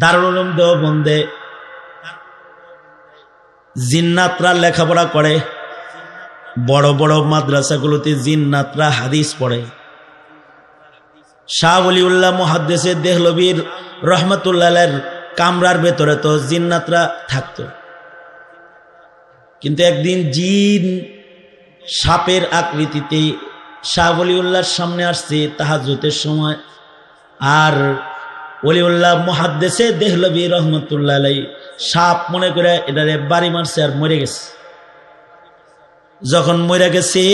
দারুল উলুম দেওবন্দে জিন্নাতরা লেখাপড়া করে। বড় বড় মাদ্রাসাগুলোতে জিন্নাতরা হাদিস পড়ে। শাহ অলিউল্লাহ মহাদ্দেশে দেহলবীর রহমতুল্লাহের কামরার ভেতরে তো জিন্নাতরা থাকতো। কিন্তু একদিন জিন সাপের আকৃতিতে শাহ অলিউল্লাহর সামনে আসছে তাহাজতের সময়। আর অলিউল্লাহ মহাদ্দেশে দেহলবী রহমতুল্লাহ আলাই সাপ মনে করে এটারে বাড়ি মারছে আর মরে গেছে। যখন মরে গেছে,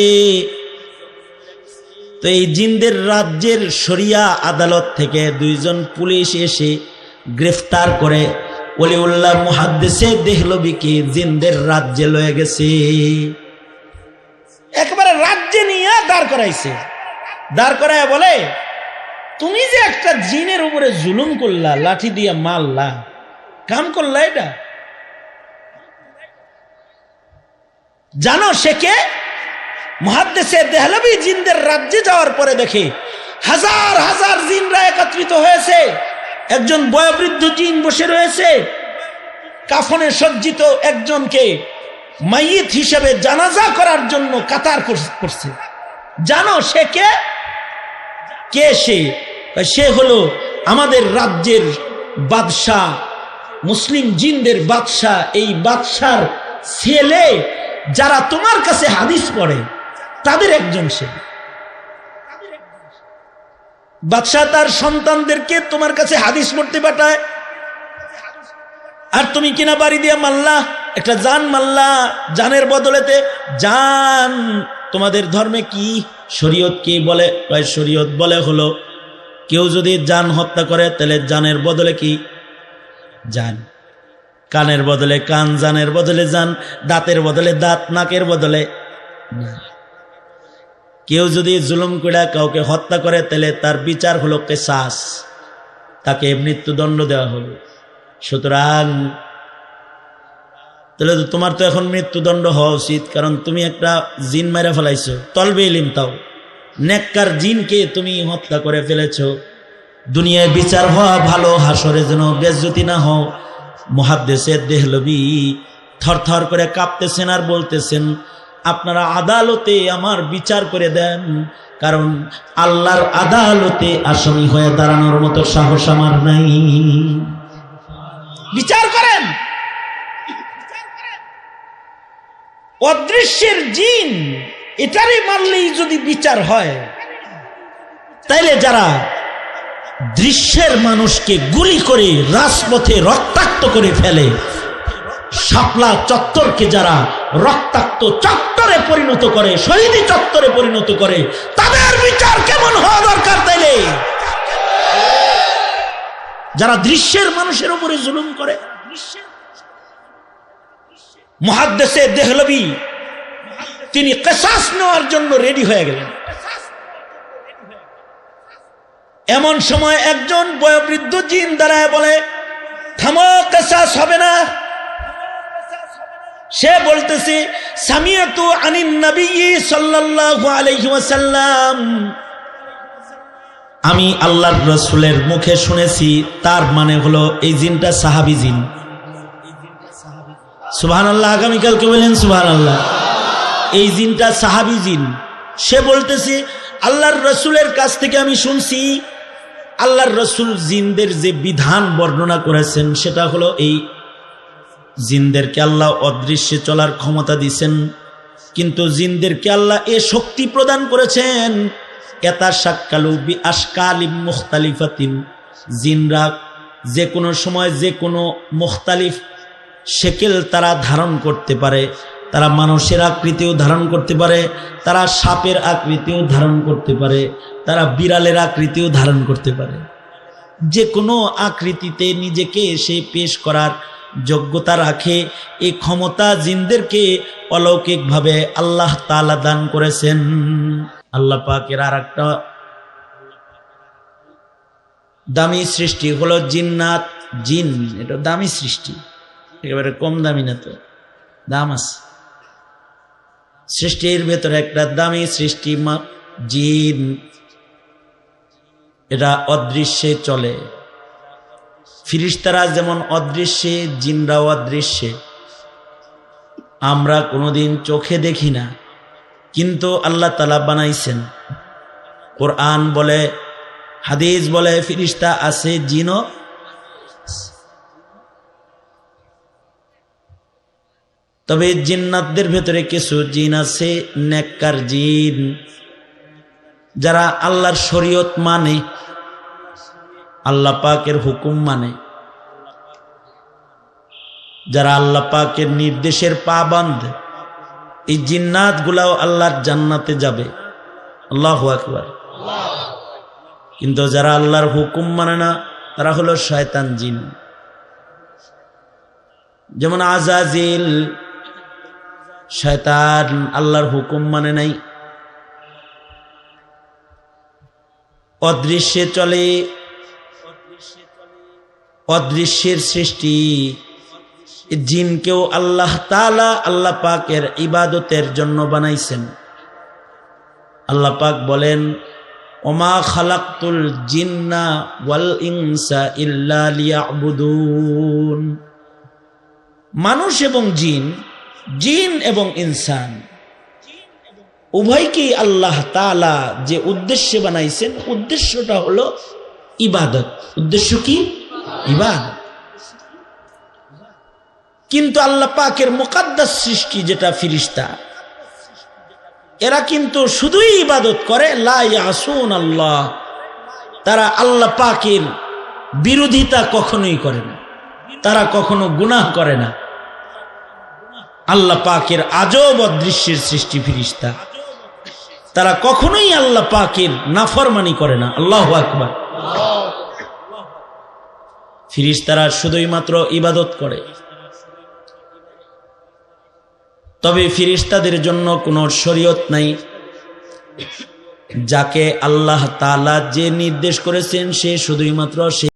তো এই জিন্দের রাজ্যের শরিয়া আদালত থেকে দুইজন পুলিশ এসে গ্রেফতার করে অলিউল্লাহ মহাদ্দেশে দেহলবিকে জিন্দের রাজ্যে লয়ে গেছে। একেবারে রাজ্যে নিয়ে দাঁড় করাইছে। দাঁড় করায় বলে তুমি যে একটা জিনের উপরে জুলুম করলা, লাঠি দিয়ে মারলা, কাম করলা এটা? জানো সে কে? মহাদ্দেশে দেহলবি জিনদের রাজ্যে যাওয়ার পরে দেখে হাজার হাজার জিনরা একত্রিত হয়েছে। একজন বয়োবৃদ্ধ জিন বসে রয়েছে। কাফনে সজ্জিত একজনকে মাইয়িত হিসেবে জানাজা করার জন্য কাতার কর- করছে। জানো সে কে? কে সে? সে হলো আমাদের রাজ্যের বাদশাহ, মুসলিম জিনদের বাদশাহ। এই বাদশার ছেলে যারা তোমার কাছে হাদিস পড়ে, তাদের একজন সে। বাদশাহ তার সন্তানদেরকে তোমার কাছে হাদিস পড়তে পাঠায়। আর তুমি কিনা বাড়ি দিয়ে মাল্লা, একটা জান মাল্লা, জানের বদলেতে, জান তোমাদের ধর্মে কি? শরীয়ত কি বলে? শরীয়ত বলে হলো কেউ যদি জান হত্যা করে, তাহলে জানের বদলে কি? জান। কানের বদলে কান, জানের বদলে যান দাঁতের বদলে দাঁত, নাকের বদলে কেউ যদি জুলুম করে কাউকে হত্যা করে, তাহলে তার বিচার হলো কেসাস। তাকে মৃত্যুদণ্ড দেওয়া হলো। সুতরাং তাহলে তো তোমার তো এখন মৃত্যুদণ্ড হওয়া উচিত, কারণ তুমি একটা জিন মেরে ফেলাইছো। তলবে ইলিম তাও। নেককার জিনকে তুমি হত্যা করে ফেলেছ। দুনিয়ায় বিচার হওয়া ভালো, হাসরে যেন বেজ্জতি না হও। মহাদ্দেশের দেহলবি থর থর করে কাঁপতেছেন আর বলতেছেন, আপনারা আদালতে আমার বিচার করে দেন, কারণ আল্লাহর আদালতে আসামি হয়ে দাঁড়ানোর মতো সাহস আমার নাই। বিচার করেন। অদৃশ্যের জিন এটারই মানলেই যদি বিচার হয়, তাইলে যারা দৃশ্যের মানুষকে গুলি করে রাজপথে রক্তাক্ত করে ফেলে, শাপলা চত্বরকে যারা রক্তাক্ত চত্বরে পরিণত করে, শহীদি চত্বরে পরিণত করে, তাদের বিচার কেমন হওয়া দরকার তাইলে? যারা দৃশ্যের মানুষের উপরে জুলুম করে, মহাদ্দেশে দেহলবি তিনি কেসাস নেওয়ার জন্য রেডি হয়ে গেলেন। এমন সময় একজন বয়োবৃদ্ধ জিন দাঁড়ায় বলে, থামো কেসাস হবে না। সে বলতেছে, সামিয়াতু আনিন নবী সাল্লাল্লাহু আলাইহি ওয়াসাল্লাম। আমি আল্লাহর রসুলের মুখে শুনেছি, তার মানে হলো এই জিনটা সাহাবি জিন। সুবহান আল্লাহ আগামীকালকে বলেন সুবহান আল্লাহ এই জিনটা সাহাবি জিন। সে বলতেছে, আল্লাহর রসুলের কাছ থেকে আমি শুনছি, আল্লাহর রসুল জিনদের যে বিধান বর্ণনা করেছেন, সেটা হলো এই, জিনদেরকে আল্লাহ অদৃশ্যে চলার ক্ষমতা দিছেন, কিন্তু জিনদেরকে আল্লাহ এ শক্তি প্রদান করেছেন এতা সাক্কালু বি আশকালিম মুখতালিফাতিন। জিনরা যে কোনো সময় যে কোনো মুখতালিফ শেকেল তারা ধারণ করতে পারে তারা মানুষের আকৃতিও ধারণ করতে পারে, তারা সাপের আকৃতিও ধারণ করতে পারে, তারা বিড়ালের আকৃতিও ধারণ করতে পারে। যে কোনো আকৃতিতে নিজেকে সে পেশ করার যোগ্যতা রাখে এই ক্ষমতা জিনদেরকে অলৌকিকভাবে আল্লাহ তালা দান করেছেন। আল্লাহ পাকের আর একটা দামি সৃষ্টি হলো জিন্নাত, জিন। এটা দামি সৃষ্টি। একেবারে কম দামি না তো। দাম আছে। সৃষ্টির ভেতরে একটা দামি সৃষ্টি জিন। এটা অদৃশ্যে চলে। ফিরিস্তারা যেমন অদৃশ্যে, জিনরাও অদৃশ্যে। আমরা কোনোদিন চোখে দেখি না, কিন্তু আল্লাহ তালা বানাইছেন। কোরআন বলে, হাদিস বলে, ফিরিস্তা আছে, জিনও তবে জিন্নাতদের ভেতরে কিছু জিন আছে, নেককার জিন। যারা আল্লাহর শরীয়ত মানে আল্লাহ পাকের হুকুম মানে। যারা আল্লাহ পাকের নির্দেশের পা পাবান্ধ এই জিন্নাত গুলাও আল্লাহর জান্নাতে যাবে। আল্লাহ আকবার। কিন্তু যারা আল্লাহর হুকুম মানে না, তারা হলো শয়তান জিন। যেমন আজাজিল শয়তান আল্লাহর হুকুম মানে নাই। অদৃশ্যে চলে, অদৃশ্যের সৃষ্টি। জিনকেও আল্লাহ তালা আল্লাহ পাকের ইবাদতের জন্য বানাইছেন। আল্লাহ পাক বলেন, ওমা খালাক্তুল জিন্না ওয়াল ইনসা ইল্লা লিয়াবুদুন। মানুষ এবং জিন জিন এবং ইনসান। উভয়কেই আল্লাহ তালা যে উদ্দেশ্যে বানাইছেন, উদ্দেশ্যটা হলো ইবাদত। উদ্দেশ্য কি? ইবাদত। কিন্তু আল্লাহ পাকের মোকাদ্দাস সৃষ্টি যেটা ফিরিস্তা, এরা কিন্তু শুধুই ইবাদত করে লাসুন আল্লাহ তারা আল্লাহ পাকের বিরোধিতা কখনোই করে না, তারা কখনো গুনাহ করে না। আল্লাহ পাকের আজব অদৃশ্যের সৃষ্টি ফিরিস্তা। তারা কখনোই আল্লাহ পাকের নাফরমানি করে না। আল্লাহ আকবার। ফিরিস্তারা শুধুই মাত্র ইবাদত করে। তবে ফিরিস্তাদের জন্য কোনো শরীয়ত নাই, যাকে আল্লাহ তালা যে নির্দেশ করেছেন সে শুধুই মাত্র সে